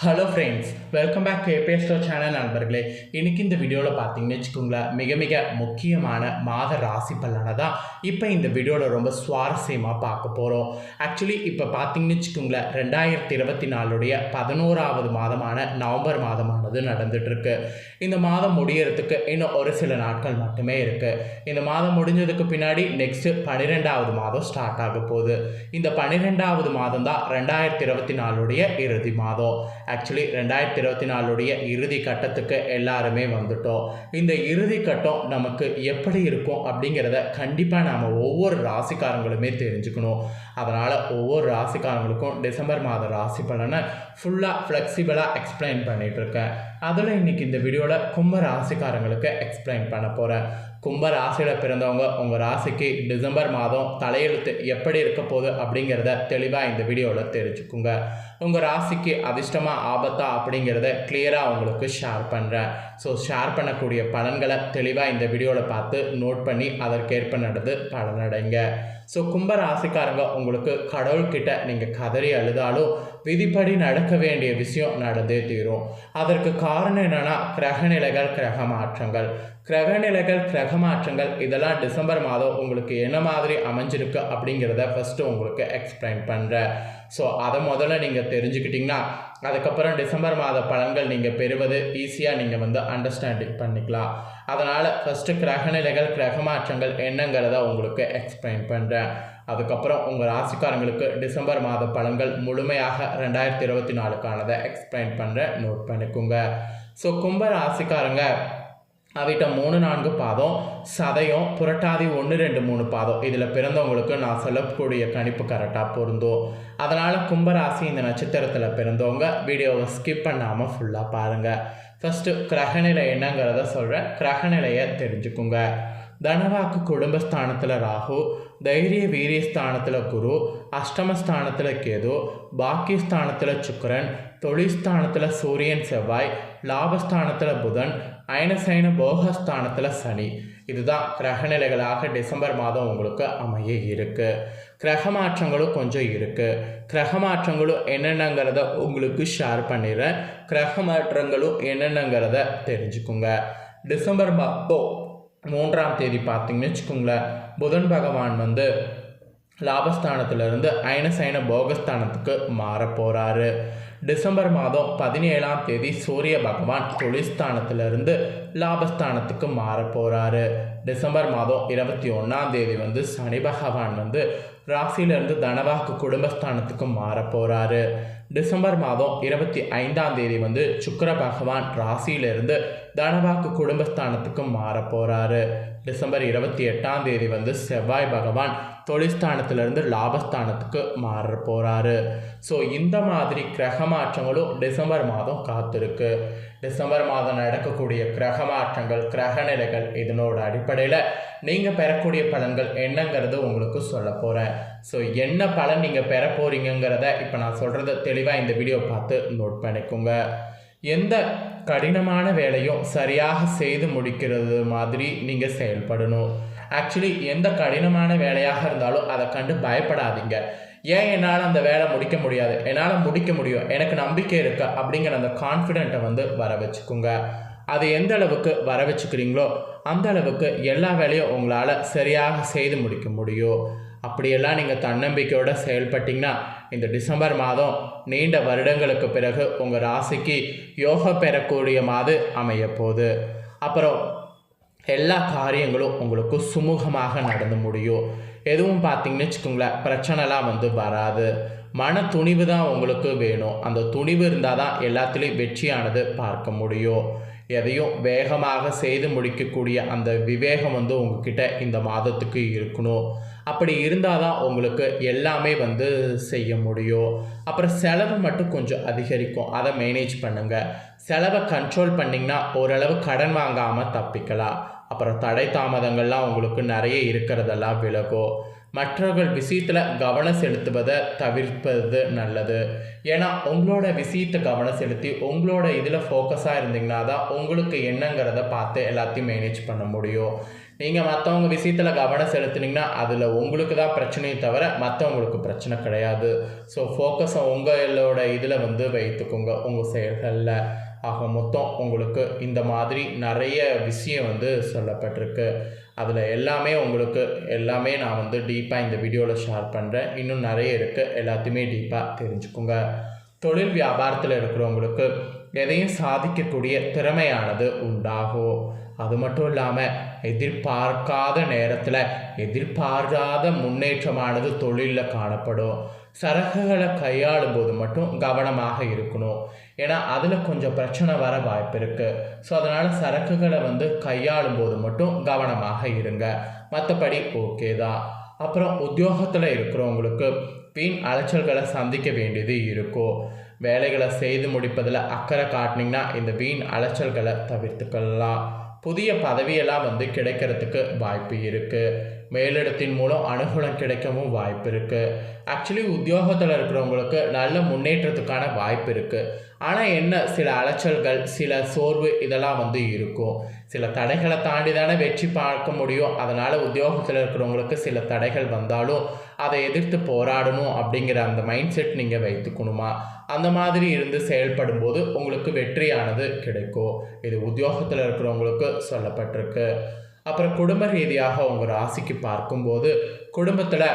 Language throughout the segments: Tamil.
Hello friends welcome back to ஏபிஎஸ்டோ channel நண்பர்களே. இன்றைக்கி இந்த வீடியோவில் பார்த்தீங்கன்னு வச்சுக்கோங்களேன் மிக மிக முக்கியமான மாத ராசி பலனை தான் இப்போ இந்த வீடியோவில் ரொம்ப சுவாரஸ்யமாக பார்க்க போகிறோம் ஆக்சுவலி இப்போ பார்த்தீங்கன்னு வச்சுக்கோங்களேன் ரெண்டாயிரத்தி இருபத்தி நாலுடைய பதினோராவது மாதமான நவம்பர் அது நடந்துட்டுருக்கு. இந்த மாதம் முடியறதுக்கு இன்னும் ஒரு சில நாட்கள் மட்டுமே இருக்குது இந்த மாதம் முடிஞ்சதுக்கு பின்னாடி நெக்ஸ்ட்டு பன்னிரெண்டாவது மாதம் ஸ்டார்ட் ஆக போகுது. இந்த பன்னிரெண்டாவது மாதம் தான் ரெண்டாயிரத்தி இருபத்தி நாலுடைய இறுதி மாதம். ஆக்சுவலி ரெண்டாயிரத்தி இருபத்தி நாலுடைய இறுதி கட்டத்துக்கு எல்லாருமே வந்துட்டோம். இந்த இறுதி கட்டம் நமக்கு எப்படி இருக்கும் அப்படிங்கிறத கண்டிப்பாக நாம் ஒவ்வொரு ராசிக்காரங்களுமே தெரிஞ்சுக்கணும். அதனால் ஒவ்வொரு ராசிக்காரங்களுக்கும் டிசம்பர் மாத ராசி பலனை ஃபுல்லாக ஃப்ளெக்சிபிளாக எக்ஸ்பிளைன் பண்ணிகிட்ருக்கேன் அதில் இன்றைக்கி இந்த வீடியோவில் கும்ப ராசிக்காரங்களுக்கு எக்ஸ்பிளைன் பண்ண போகிறேன் கும்ப ராசியில் பிறந்தவங்க உங்கள் ராசிக்கு டிசம்பர் மாதம் தலையெழுத்து எப்படி இருக்க போகுது அப்படிங்கிறத தெளிவாக இந்த வீடியோவில் தெரிஞ்சுக்குங்க. உங்கள் ராசிக்கு அதிர்ஷ்டமாக ஆபத்தா அப்படிங்கிறத கிளியராக உங்களுக்கு ஷேர் பண்ணுறேன் ஸோ ஷேர் பண்ணக்கூடிய பலன்களை தெளிவாக இந்த வீடியோவில் பார்த்து நோட் பண்ணி அதற்கேற்ப நடந்து பலனடைங்க. ஸோ கும்ப ராசிக்காரங்க உங்களுக்கு கடவுள்கிட்ட நீங்கள் கதறி அழுதாலும் விதிப்படி நடக்க வேண்டிய விஷயம் நடந்தே தீரும். அதற்கு காரணம் என்னென்னா கிரகநிலைகள் கிரக மாற்றங்கள். கிரகநிலைகள் கிரக மாற்றங்கள் இதெல்லாம் டிசம்பர் மாதம் உங்களுக்கு என்ன மாதிரி அமைஞ்சிருக்கு அப்படிங்கிறத ஃபஸ்ட்டு உங்களுக்கு எக்ஸ்பிளைன் பண்ணுறேன் ஸோ அதை முதல்ல நீங்கள் தெரிஞ்சுக்கிட்டிங்கன்னா அதுக்கப்புறம் டிசம்பர் மாத பலன்கள் நீங்கள் பெறுவது ஈஸியாக நீங்கள் வந்து அண்டர்ஸ்டாண்டிங் பண்ணிக்கலாம். அதனால் ஃபஸ்ட்டு கிரகநிலைகள் கிரக மாற்றங்கள் என்னங்கிறத உங்களுக்கு எக்ஸ்பிளைன் பண்ணுறேன் அதுக்கப்புறம் உங்கள் ராசிக்காரங்களுக்கு டிசம்பர் மாத பலன்கள் முழுமையாக ரெண்டாயிரத்தி இருபத்தி நாலுக்கானதை எக்ஸ்பிளைன் பண்ணுறேன் நோட் பண்ணிக்கோங்க. ஸோ கும்ப ராசிக்காரங்க அவிட்ட மூணு நான்கு பாதம் சதயம் புரட்டாதி ஒன்று ரெண்டு மூணு பாதம் இதில் பிறந்தவங்களுக்கு நான் சொல்லக்கூடிய கணிப்பு கரெக்டாக பொருந்தும் அதனால் கும்பராசி இந்த நட்சத்திரத்தில் பிறந்தவங்க வீடியோவை ஸ்கிப் பண்ணாமல் ஃபுல்லாக பாருங்கள் ஃபஸ்ட்டு கிரகநிலை என்னங்கிறத சொல்கிறேன் கிரகநிலையை தெரிஞ்சுக்குங்க. தனவாக்கு குடும்பஸ்தானத்தில் ராகு தைரிய வீரியஸ்தானத்தில் குரு அஷ்டமஸ்தானத்தில் கேது பாக்கியஸ்தானத்தில் சுக்கரன் தொழில்ஸ்தானத்தில் சூரியன் செவ்வாய் லாபஸ்தானத்தில் புதன் அயனசைன போகஸ்தானத்தில் சனி. இதுதான் கிரக நிலைகளாக டிசம்பர் மாதம் உங்களுக்கு அமைய இருக்குது கிரக மாற்றங்களும் கொஞ்சம் இருக்குது கிரக மாற்றங்களும் என்னென்னங்கிறத உங்களுக்கு ஷேர் பண்ணிடுறேன். கிரக மாற்றங்களும் என்னென்னங்கிறத தெரிஞ்சுக்குங்க. டிசம்பர் மாதம் மூன்றாம் தேதி பார்த்தீங்கன்னு வச்சுக்கோங்களேன். புதன் பகவான் வந்து லாபஸ்தானத்திலிருந்து அயனசைன போகஸ்தானத்துக்கு மாற போகிறாரு டிசம்பர் மாதம் பதினேழாம் தேதி சூரிய பகவான் தொழிற்ஸ்தானத்திலிருந்து லாபஸ்தானத்துக்கு மாற போகிறாரு டிசம்பர் மாதம் இருபத்தி ஒன்றாம் தேதி வந்து சனி பகவான் வந்து ராசியிலிருந்து தனவாக்கு குடும்பஸ்தானத்துக்கு மாற போகிறாரு டிசம்பர் மாதம் இருபத்தி ஐந்தாம் தேதி வந்து சுக்கர பகவான் ராசியிலிருந்து தனவாக்கு குடும்பஸ்தானத்துக்கு மாற போகிறாரு டிசம்பர் இருபத்தி எட்டாம் தேதி வந்து செவ்வாய் பகவான் தொழிற்ஸ்தானத்திலிருந்து லாபஸ்தானத்துக்கு மாற போகிறாரு ஸோ இந்த மாதிரி கிரக மாற்றங்களும் டிசம்பர் மாதம் காத்திருக்கு. டிசம்பர் மாதம் நடக்கக்கூடிய கிரக மாற்றங்கள் கிரக நிலைகள் இதனோட அடிப்படையில் நீங்கள் பெறக்கூடிய பலன்கள் என்னங்கிறது உங்களுக்கு சொல்ல போகிறேன் ஸோ என்ன பலன் நீங்கள் பெற போகிறீங்கிறத இப்போ நான் சொல்கிறத தெளிவாக இந்த வீடியோ பார்த்து நோட் பண்ணிக்கோங்க. எந்த கடினமான வேலையும் சரியாக செய்து முடிக்கிறது மாதிரி நீங்கள் செயல்படணும். ஆக்சுவலி எந்த கடினமான வேலையாக இருந்தாலும் அதை கண்டு பயப்படாதீங்க. ஏன் என்னால் அந்த வேலை முடிக்க முடியாது? என்னால் முடிக்க முடியும்? எனக்கு நம்பிக்கை இருக்கு? அப்படிங்கிற அந்த கான்ஃபிடென்ட்டை வந்து வர வச்சுக்கோங்க. அது எந்த அளவுக்கு வர வச்சுக்கிறீங்களோ அந்த அளவுக்கு எல்லா வேலையும் உங்களால் சரியாக செய்து முடிக்க முடியும். அப்படியெல்லாம் நீங்கள் தன்னம்பிக்கையோடு செயல்பட்டிங்கன்னா இந்த டிசம்பர் மாதம் நீண்ட வருடங்களுக்கு பிறகு உங்கள் ராசிக்கு யோகா பெறக்கூடிய மாது அமைய போகுது. அப்புறம் எல்லா காரியங்களும் உங்களுக்கு சுமூகமாக நடந்து முடியும். எதுவும் பார்த்தீங்கன்னு வச்சுக்கோங்களேன் பிரச்சனைலாம் வந்து வராது. மன துணிவு தான் உங்களுக்கு வேணும். அந்த துணிவு இருந்தால் தான் எல்லாத்துலேயும் வெற்றியானது பார்க்க முடியும். எதையும் வேகமாக செய்து முடிக்கக்கூடிய அந்த விவேகம் வந்து உங்ககிட்ட இந்த மாதத்துக்கு இருக்கணும். அப்படி இருந்தால் தான் உங்களுக்கு எல்லாமே வந்து செய்ய முடியும். அப்புறம் செலவு மட்டும் கொஞ்சம் அதிகரிக்கும். அதை மேனேஜ் பண்ணுங்கள் செலவை கண்ட்ரோல் பண்ணிங்கன்னா ஓரளவு கடன் வாங்காமல் தப்பிக்கலாம். அப்புறம் தடை தாமதங்கள்லாம் உங்களுக்கு நிறைய இருக்கிறதெல்லாம் விலகும். மற்றவர்கள் விஷயத்தில் கவனம் செலுத்துவதை தவிர்ப்பது நல்லது. ஏன்னா உங்களோட விஷயத்தை கவனம் செலுத்தி உங்களோட இதில் ஃபோக்கஸாக இருந்தீங்கன்னா தான் உங்களுக்கு என்னங்கிறத பார்த்து எல்லாத்தையும் மேனேஜ் பண்ண முடியும். நீங்கள் மற்றவங்க விஷயத்தில் கவனம் செலுத்துனீங்கன்னா அதில் உங்களுக்கு தான் பிரச்சனையே தவிர மற்றவங்களுக்கு பிரச்சனை கிடையாது. ஸோ ஃபோக்கஸை உங்களோட இதில் வந்து வைத்துக்கோங்க. உங்கள் செயல்களில். ஆக மொத்தம் உங்களுக்கு இந்த மாதிரி நிறைய விஷயம் வந்து சொல்லப்பட்டிருக்கு. அதில் எல்லாமே உங்களுக்கு எல்லாமே நான் வந்து டீப்பாக இந்த வீடியோவில் ஷேர் பண்ணுறேன் இன்னும் நிறைய இருக்குது எல்லாத்தையுமே டீப்பாக தெரிஞ்சுக்கோங்க. தொழில் வியாபாரத்தில் இருக்கிறவங்களுக்கு எதையும் சாதிக்கக்கூடிய திறமையானது உண்டாகும் அது மட்டும் இல்லாமல் எதிர்பார்க்காத நேரத்தில் எதிர்பாராத முன்னேற்றமானது தொழிலில் காணப்படும். சரக்குகளை கையாளும் போது மட்டும் கவனமாக இருக்கணும். ஏன்னா அதில் கொஞ்சம் பிரச்சனை வர வாய்ப்பு இருக்குது ஸோ அதனால் சரக்குகளை வந்து கையாளும் போது மட்டும் கவனமாக இருங்க. மற்றபடி ஓகே தான். அப்புறம் உத்தியோகத்தில் இருக்கிறவங்களுக்கு வீண் அலைச்சல்களை சந்திக்க வேண்டியது இருக்கும். வேலைகளை செய்து முடிப்பதில் அக்கறை காட்டினீங்கன்னா இந்த வீண் அலைச்சல்களை தவிர்த்துக்கலாம் புதிய பதவியெல்லாம் வந்து கிடைக்கிறதுக்கு வாய்ப்பு இருக்குது மேலிடத்தின் மூலம் அனுகூலம் கிடைக்கவும் வாய்ப்பு இருக்குது ஆக்சுவலி உத்தியோகத்தில் இருக்கிறவங்களுக்கு நல்ல முன்னேற்றத்துக்கான வாய்ப்பு இருக்குது ஆனால் என்ன? சில அலைச்சல்கள் சில சோர்வு இதெல்லாம் வந்து இருக்கும். சில தடைகளை தாண்டி தானே வெற்றி பார்க்க முடியும். அதனால் உத்தியோகத்தில் இருக்கிறவங்களுக்கு சில தடைகள் வந்தாலும் அதை எதிர்த்து போராடணும் அப்படிங்கிற அந்த மைண்ட் செட் நீங்கள் வைத்துக்கணுமா? அந்த மாதிரி இருந்து செயல்படும் போது உங்களுக்கு வெற்றியானது கிடைக்கும். இது உத்தியோகத்தில் இருக்கிறவங்களுக்கு சொல்லப்பட்டிருக்கு. அப்புறம் குடும்ப ரீதியாக உங்கள் ராசிக்கு பார்க்கும்போது குடும்பத்தில்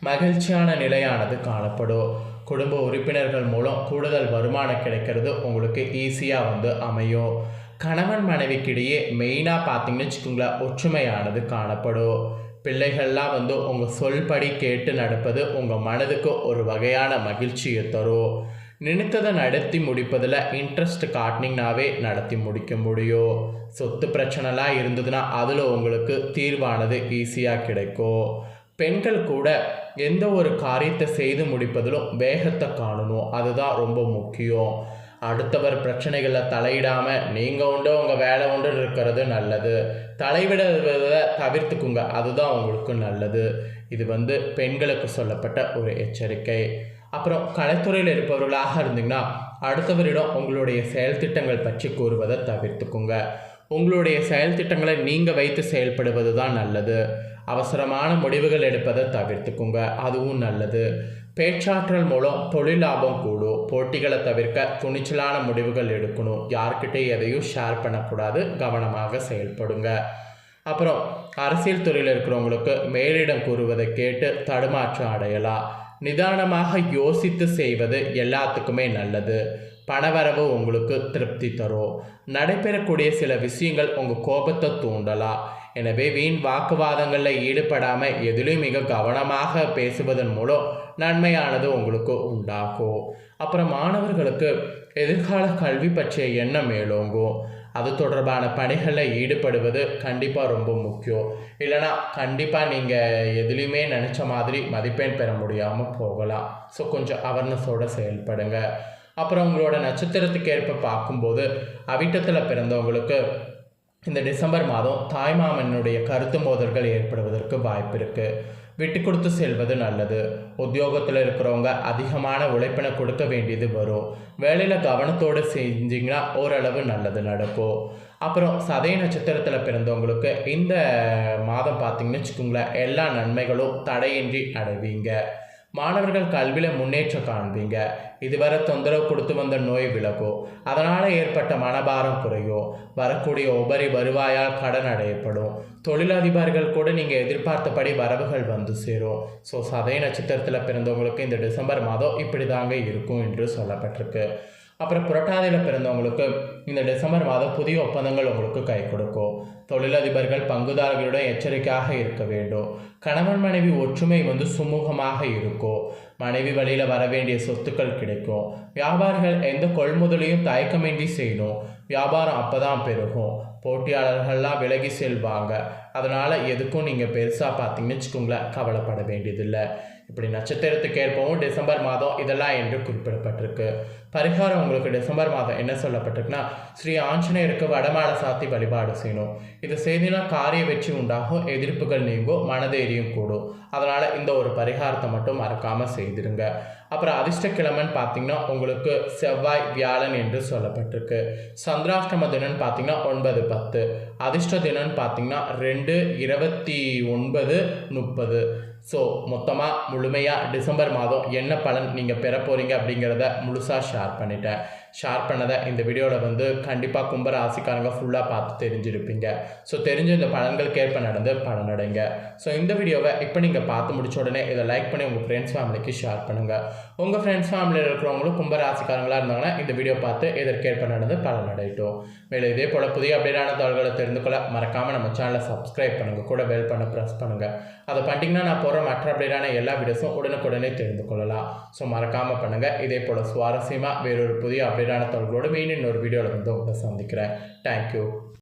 மகிழ்ச்சியான நிலையானது காணப்படும். குடும்ப உறுப்பினர்கள் மூலம் கூடுதல் வருமானம் கிடைக்கிறது உங்களுக்கு ஈஸியாக வந்து அமையும். கணவன் மனைவிக்கிடையே மெயினாக பார்த்தீங்கன்னு வச்சுக்கோங்களேன் ஒற்றுமையானது காணப்படும். பிள்ளைகள்லாம் வந்து உங்கள் சொல்படி கேட்டு நடப்பது உங்கள் மனதுக்கு ஒரு வகையான மகிழ்ச்சியை தரும். நினைத்ததை நடத்தி முடிப்பதில் இன்ட்ரெஸ்ட் காட்டினீங்கனாவே நடத்தி முடிக்க முடியும். சொத்து பிரச்சனைலாம் இருந்ததுன்னா அதில் உங்களுக்கு தீர்வானது ஈஸியாக கிடைக்கும். பெண்கள் கூட எந்த ஒரு காரியத்தை செய்து முடிப்பதிலும் வேகத்தை காணணும். அதுதான் ரொம்ப முக்கியம். அடுத்தவர் பிரச்சனைகளில் தலையிடாமல் நீங்கள் உண்டு உங்கள் வேலை உண்டு இருக்கிறது நல்லது. தலைவிடுவதை தவிர்த்துக்குங்க அதுதான் உங்களுக்கு நல்லது. இது வந்து பெண்களுக்கு சொல்லப்பட்ட ஒரு எச்சரிக்கை. அப்புறம் கலைத்துறையில் இருப்பவர்களாக இருந்தீங்கன்னா அடுத்தவரிடம் உங்களுடைய செயல் திட்டங்கள் பற்றி கூறுவதை தவிர்த்துக்குங்க. உங்களுடைய செயல் திட்டங்களை நீங்கள் வைத்து செயல்படுவது தான் நல்லது. அவசரமான முடிவுகள் எடுப்பதை தவிர்த்துக்குங்க. அதுவும் நல்லது. பேச்சாற்றல் மூலம் தொழில் லாபம் கூடும். போட்டிகளை தவிர்க்க துணிச்சலான முடிவுகள் எடுக்கணும். யார்கிட்ட எதையும் ஷேர் பண்ணக்கூடாது. கவனமாக செயல்படுங்க. அப்புறம் அரசியல் துறையில் இருக்கிறவங்களுக்கு மேலிடம் கூறுவதை கேட்டு தடுமாற்றம் அடையலாம். நிதானமாக யோசித்து செய்வது எல்லாத்துக்குமே நல்லது. பணவரவு உங்களுக்கு திருப்தி தரும் நடைபெறக்கூடிய சில விஷயங்கள் உங்கள் கோபத்தை தூண்டலாம் எனவே வீண் வாக்குவாதங்களில் ஈடுபடாமல் எதிலும் மிக கவனமாக பேசுவதன் மூலம் நன்மையானது உங்களுக்கு உண்டாகும். அப்புறம் மாணவர்களுக்கு எதிர்கால கல்வி பற்றிய எண்ணம் மேலோங்கும். அது தொடர்பான பணிகளில் ஈடுபடுவது கண்டிப்பாக ரொம்ப முக்கியம். இல்லைனா கண்டிப்பாக நீங்கள் எதுலேயுமே நினச்ச மாதிரி மதிப்பெண் பெற முடியாமல் போகலாம். ஸோ கொஞ்சம் அவர்னஸோடு செயல்படுங்க. அப்புறம் உங்களோட நட்சத்திரத்துக்கு ஏற்ப பார்க்கும்போது அவிட்டத்தில் பிறந்தவங்களுக்கு இந்த டிசம்பர் மாதம் தாய்மாமனுடைய கருத்து மோதல்கள் ஏற்படுவதற்கு வாய்ப்பு இருக்குது விட்டு கொடுத்து செல்வது நல்லது. உத்தியோகத்தில் இருக்கிறவங்க அதிகமான உழைப்பினை கொடுக்க வேண்டியது வரும். வேலையில் கவனத்தோடு செஞ்சிங்கன்னா ஓரளவு நல்லது நடக்கும் அப்புறம் சதய நட்சத்திரத்தில் பிறந்தவங்களுக்கு இந்த மாதம் பார்த்திங்கன்னு வச்சுக்கோங்களேன் எல்லா நன்மைகளும் தடையின்றி அடைவீங்க மாணவர்கள் கல்வியில் முன்னேற்றம் காண்பீங்க. இதுவரை தொந்தரவு கொடுத்து வந்த நோய் விலகும் அதனால் ஏற்பட்ட மனபாரம் குறையும் வரக்கூடிய உபரி வருவாயால் கடன் அடையப்படும். தொழிலதிபர்கள் கூட நீங்கள் எதிர்பார்த்தபடி வரவுகள் வந்து சேரும். ஸோ சதய நட்சத்திரத்தில் பிறந்தவங்களுக்கு இந்த டிசம்பர் மாதம் இப்படி தாங்க இருக்கும் என்று சொல்லப்பட்டிருக்கு. அப்புறம் புரட்டாதியில் பிறந்தவங்களுக்கு இந்த டிசம்பர் மாதம் புதிய ஒப்பந்தங்கள் உங்களுக்கு கை கொடுக்கும். தொழிலதிபர்கள் பங்குதாரர்களுடன் எச்சரிக்கையாக இருக்க வேண்டும். கணவன் மனைவி ஒற்றுமை வந்து சுமூகமாக இருக்கும். மனைவி வழியில் வர வேண்டிய சொத்துக்கள் கிடைக்கும். வியாபாரிகள் எந்த கொள்முதலையும் தயக்கமின்றி செய்யணும். வியாபாரம் அப்போ தான் பெருகும். போட்டியாளர்கள்லாம் விலகி செல்வாங்க. அதனால் எதுக்கும் நீங்கள் பெருசாக பார்த்தீங்கன்னு வச்சுக்கோங்களேன் கவலைப்பட வேண்டியதில்லை. இப்படி நட்சத்திரத்துக்கு ஏற்பவும் டிசம்பர் மாதம் இதெல்லாம் என்று குறிப்பிடப்பட்டிருக்கு. பரிகாரம் உங்களுக்கு டிசம்பர் மாதம் என்ன சொல்லப்பட்டிருக்குன்னா ஸ்ரீ ஆஞ்சநேயருக்கு வடமாலை சாத்தி வழிபாடு செய்யணும். இது செய்தினா காரிய வெற்றி உண்டாகும் எதிர்ப்புகள் நீங்கும் மனதைரியம் கூடும். அதனால் இந்த ஒரு பரிகாரத்தை மட்டும் மறக்காமல் செய்திருங்க. அப்புறம் அதிர்ஷ்டக்கிழமைன்னு பார்த்தீங்கன்னா உங்களுக்கு செவ்வாய் வியாழன் என்று சொல்லப்பட்டிருக்கு. சந்திராஷ்டம தினம்னு பார்த்தீங்கன்னா ஒன்பது பத்து. அதிர்ஷ்ட தினம்னு பார்த்தீங்கன்னா ரெண்டு இருபத்தி ஒன்பது முப்பது. ஸோ மொத்தமாக முழுமையாக டிசம்பர் மாதம் என்ன பலன் நீங்கள் பெற போகிறீங்க அப்படிங்கிறத முழுசாக ஷேர் பண்ணிட்டேன். ஷேர் பண்ணதை இந்த வீடியோவில் வந்து கண்டிப்பாக கும்ப ராசிக்காரங்க ஃபுல்லாக பார்த்து தெரிஞ்சிருப்பீங்க. ஸோ தெரிஞ்ச இந்த பலன்களுக்கு ஏற்ப நடந்து பலனடைங்க ஸோ இந்த வீடியோவை இப்போ நீங்கள் பார்த்து முடிச்ச உடனே இதை லைக் பண்ணி உங்கள் ஃப்ரெண்ட்ஸ் ஃபேமிலிக்கு ஷேர் பண்ணுங்கள் உங்கள் ஃப்ரெண்ட்ஸ் ஃபேமிலியில் இருக்கிறவங்களும் கும்ப ராசிக்காரங்களாக இருந்தாங்கன்னா இந்த வீடியோ பார்த்து இதற்கேற்ப நடந்து பலனடையட்டும் மேலும் இதே போல் புதிய அப்டேட்டான தகவல்களை தெரிந்து கொள்ள மறக்காமல் நம்ம சேனலை சப்ஸ்கிரைப் பண்ணுங்கள் கூட வெல் பண்ண ப்ரெஸ் பண்ணுங்கள் அதை பண்ணிட்டீங்கன்னா நான் போகிற மற்ற அப்டேட்டான எல்லா வீடியோஸும் உடனுக்குடனே தெரிந்து கொள்ளலாம். ஸோ மறக்காமல் பண்ணுங்கள் இதே போல் சுவாரஸ்யமாக வேறொரு புதிய அப்டேட்டான தகவல்களோடு மீன் இன்னொரு வீடியோவில் வந்து உங்களை சந்திக்கிறேன். தேங்க்யூ